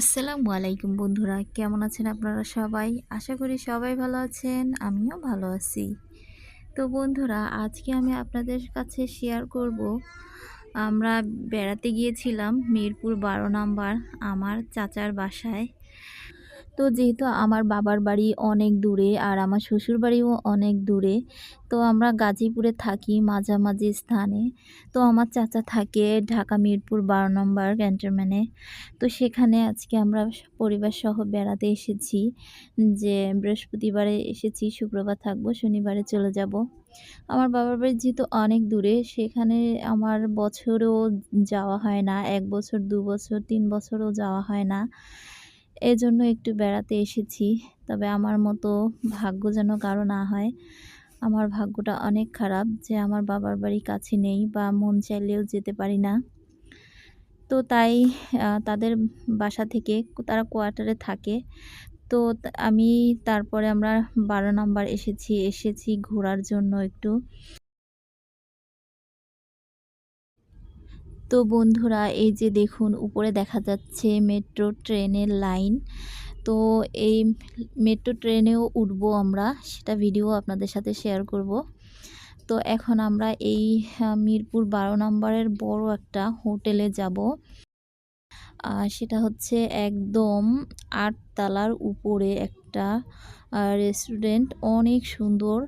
আসসালামু আলাইকুম বন্ধুরা, কেমন আছেন আপনারা সবাই? আশা করি সবাই ভালো আছেন, আমিও ভালো আছি। তো বন্ধুরা, আজকে আমি আপনাদের কাছে শেয়ার করব। আমরা বেড়াতে গিয়েছিলাম, মিরপুর বারো নাম্বার, আমার চাচার বাসায়। তো যেহেতু আমার বাবার বাড়ি অনেক দূরে আর আমার শ্বশুর বাড়িও অনেক দূরে, তো আমরা গাজীপুরে থাকি মাঝামাঝি স্থানে। তো আমার চাচা থাকে ঢাকা মিরপুর বারো নম্বর ক্যান্টনমেন্টে। তো সেখানে আজকে আমরা পরিবার সহ বেড়াতে এসেছি। যে বৃহস্পতিবারে এসেছি, শুক্রবার থাকব, শনিবারে চলে যাব। আমার বাবার বাড়ি যেহেতু অনেক দূরে, সেখানে আমার বছরও যাওয়া হয় না, এক বছর, দু বছর, তিন বছরও যাওয়া হয় না। এজন্য একটু বেড়াতে এসেছি। তবে আমার মতো ভাগ্য যেন কারও না হয়। আমার ভাগ্যটা অনেক খারাপ যে আমার বাবার বাড়ি কাছে নেই বা মন চাইলেও যেতে পারি না। তো তাই তাদের বাসা থেকে তারা কোয়ার্টারে থাকে। তো, আমি তারপরে আমরা বারো নাম্বার এসেছি এসেছি ঘোরার জন্য একটু। তো বন্ধুরা, এই যে দেখুন, উপরে দেখা যাচ্ছে মেট্রো ট্রেনের লাইন। তো এই মেট্রো ট্রেনেও উঠবো আমরা, সেটা ভিডিও আপনাদের সাথে শেয়ার করব। তো এখন আমরা এই মিরপুর বারো নম্বরের বড় একটা হোটেলে যাব। সেটা হচ্ছে একদম আটতলার উপরে একটা রেস্টুরেন্ট অনেক সুন্দর।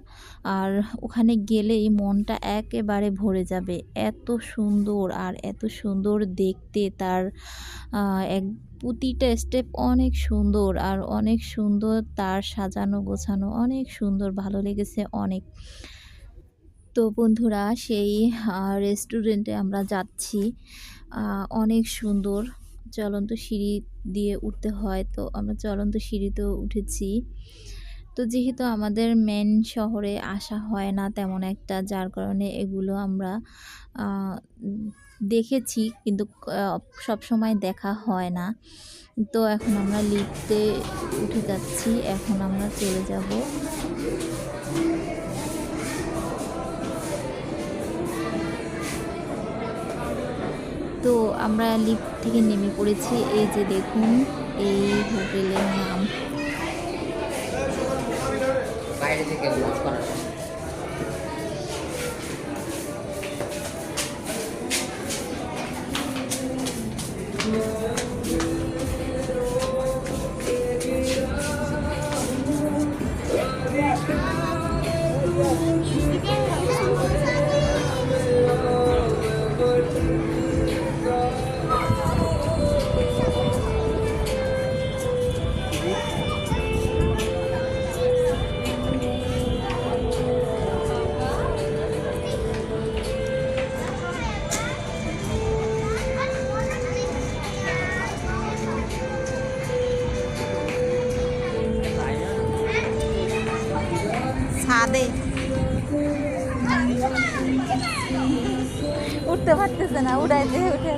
আর ওখানে গেলেই মনটা একেবারে ভরে যাবে। এত সুন্দর আর এত সুন্দর দেখতে তার এক প্রতিটা স্টেপ অনেক সুন্দর আর অনেক সুন্দর তার সাজানো গোছানো অনেক সুন্দর, ভালো লেগেছে অনেক। তো বন্ধুরা সেই রেস্টুরেন্টে আমরা যাচ্ছি। অনেক সুন্দর। চলন্ত সিঁড়ি দিয়ে উঠতে হয়। তো আমরা চলন্ত সিঁড়িতেও উঠেছি। তো যেহেতু আমাদের মেন শহরে আসা হয় না তেমন একটা, যার কারণে এগুলো আমরা দেখেছি কিন্তু সব সময় দেখা হয় না। তো এখন আমরা লিফটে উঠে যাচ্ছি। এখন আমরা চলে যাব। তো আমরা লিফট থেকে নেমে পড়েছি। এই যে দেখুন এই হোটেলের নাম। বাইরে থেকে ছাদে। উঠতে পারতেছে না উড়াই দিয়ে উঠে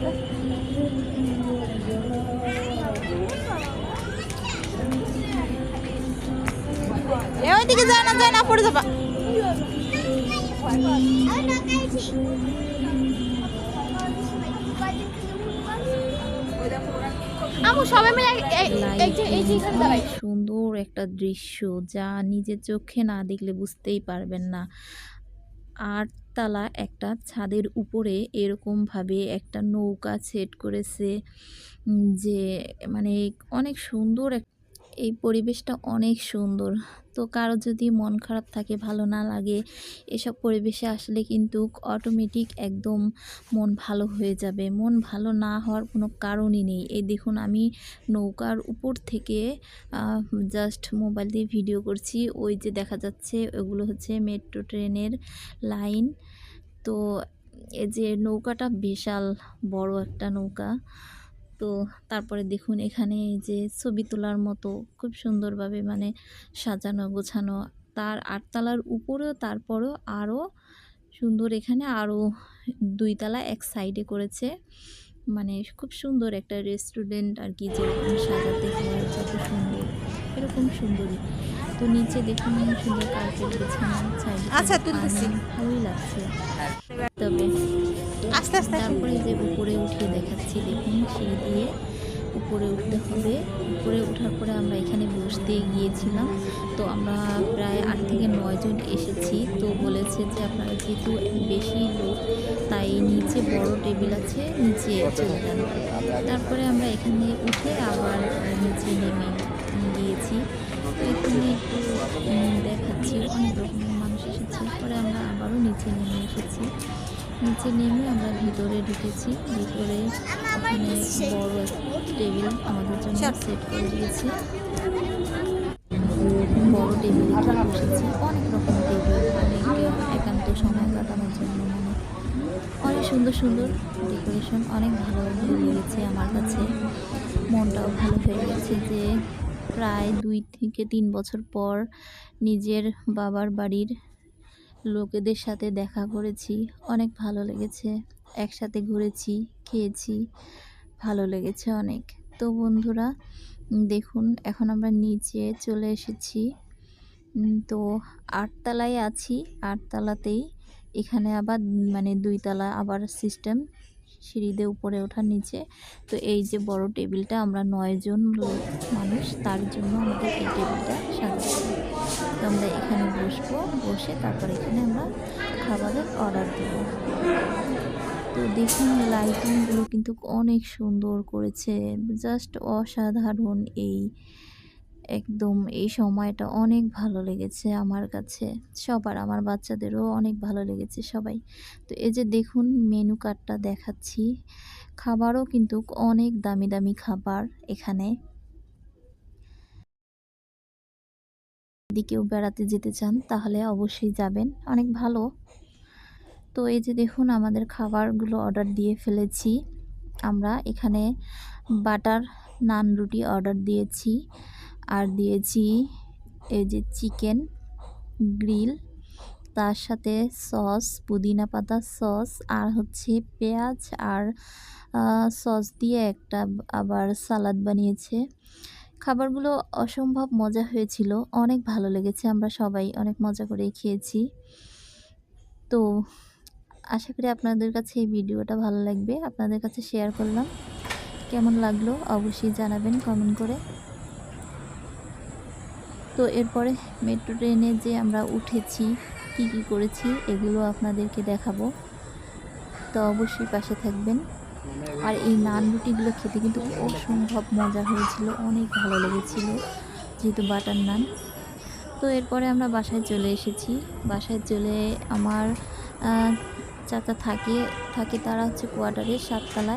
ওইদিকে যায় না যায় না পড়ে যাবা। আমু সবাই মিলে এই যে এই যে এখানে দাঁড়াই। সুন্দর একটা দৃশ্য যা নিজের চোখে না দেখলে বুঝতেই পারবেন না। আটতলা একটা ছাদের উপরে এরকমভাবে একটা নৌকা সেট করেছে যে মানে অনেক সুন্দর এক এই পরিবেশটা অনেক সুন্দর। তো কারও যদি মন খারাপ থাকে, ভালো না লাগে, এসব পরিবেশে আসলে কিন্তু অটোমেটিক একদম মন ভালো হয়ে যাবে। মন ভালো না হওয়ার কোনো কারণই নেই। এই দেখুন, আমি নৌকার উপর থেকে জাস্ট মোবাইল দিয়ে ভিডিও করছি। ওই যে দেখা যাচ্ছে, ওগুলো হচ্ছে মেট্রো ট্রেনের লাইন তো এই যে নৌকাটা বিশাল বড় একটা নৌকা। তো তারপরে দেখুন এখানে যে ছবি তোলার মতো খুব সুন্দরভাবে মানে সাজানো গোছানো তার আটতলার উপরেও তারপরেও আরও সুন্দর এখানে আরও দুইতলা এক সাইডে করেছে। মানে খুব সুন্দর একটা রেস্টুরেন্ট আর কি যেরকম সাজাতে হয় যত সুন্দর এরকম সুন্দরই। তো নিচে দেখুন সুন্দর কার্পেট বিছানো আচ্ছা। ভালোই লাগছে। তবে আস্তে আস্তে তারপরে যে উপরে উঠিয়ে দেখাচ্ছি, দেখুন, সিঁড়ি দিয়ে উপরে উঠতে হবে। উপরে ওঠার পরে আমরা এখানে বসতে গিয়েছিলাম। তো আমরা প্রায় আট থেকে নয় জন এসেছি। তো বলেছে যে আপনারা যেহেতু বেশি লোক, তাই নিচে বড় টেবিল আছে, নিচে চলে তারপরে আমরা এখানে উঠে আবার নিচে নেমে গিয়েছি। তো এখানে একটু দেখাচ্ছি, অনেক রকমের মানুষ এসেছে। পরে আমরা আবারও নিচে নেমে এসেছি। নিচে নেমে আমরা ভিতরে ঢুকেছি। ভিতরে ওখানে বড় টেবিল আমাদের জন্য সেট করে দিয়েছে। বড় টেবিলে বসেছি। অনেক রকম টেবিল অনেক একান্ত সময় কাটানোর জন্য অনেক সুন্দর সুন্দর ডেকোরেশন অনেক ভালো লেগেছে আমার কাছে। মনটাও ভালো হয়ে গেছে যে প্রায় দুই থেকে তিন বছর পর নিজের বাবার বাড়ির লোকেদের সাথে দেখা করেছি, অনেক ভালো লেগেছে। একসাথে ঘুরেছি, খেয়েছি, ভালো লেগেছে অনেক। তো বন্ধুরা, দেখুন, এখন আমরা নিচে চলে এসেছি। তো আটতলায় আছি, আটতলাতেই। এখানে আবার মানে দুইতলা আবার সিস্টেম সিঁড়িতে উপরে ওঠার নিচে। তো এই যে বড় টেবিলটা, আমরা নয়জন মানুষ, তার জন্য আমাদের এই টেবিলটা সাজাচ্ছি আমরা এখানে বসবো, বসে তারপর এখানে আমরা খাবারের অর্ডার দেব। তো দেখুন লাইটিংগুলো কিন্তু অনেক সুন্দর করেছে। জাস্ট অসাধারণ এই, একদম এই সময়টা অনেক ভালো লেগেছে আমার কাছে। সবার, আমার বাচ্চাদেরও অনেক ভালো লেগেছে সবাই। তো এই যে দেখুন মেনু কার্ডটা দেখাচ্ছি। খাবারও কিন্তু অনেক দামি দামি খাবার এখানে। যদি কেউ বেড়াতে যেতে চান, তাহলে অবশ্যই যাবেন। অনেক ভালো। তো এই যে দেখুন, আমাদের খাবারগুলো অর্ডার দিয়ে ফেলেছি। আমরা এখানে বাটার নান রুটি অর্ডার দিয়েছি। আর দিয়েছি এই যে চিকেন গ্রিল, তার সাথে সস, পুদিনা পাতা সস, আর হচ্ছে পেঁয়াজ, আর সস দিয়ে একটা আবার সালাদ বানিয়েছে। খাবারগুলো অসম্ভব মজা হয়েছিল। অনেক ভালো লেগেছে, আমরা সবাই অনেক মজা করে খেয়েছি। তো আশা করি আপনাদের কাছে এই ভিডিওটা ভালো লাগবে। আপনাদের কাছে শেয়ার করলাম। কেমন লাগল অবশ্যই জানাবেন কমেন্ট করে। তো এরপরে মেট্রো ট্রেনে যে আমরা উঠেছি, কি কি করেছি, এগুলো আপনাদেরকে দেখাবো। তো অবশ্যই পাশে থাকবেন। আর এই নান রুটিগুলো খেতে কিন্তু অসম্ভব মজা হয়েছিল, অনেক ভালো লেগেছিল যেহেতু বাটার নান। তো এরপরে আমরা বাসায় চলে এসেছি। বাসায় চলে আমার চাচা থাকে থাকে তারা হচ্ছে কোয়ার্টারে সাততলায়।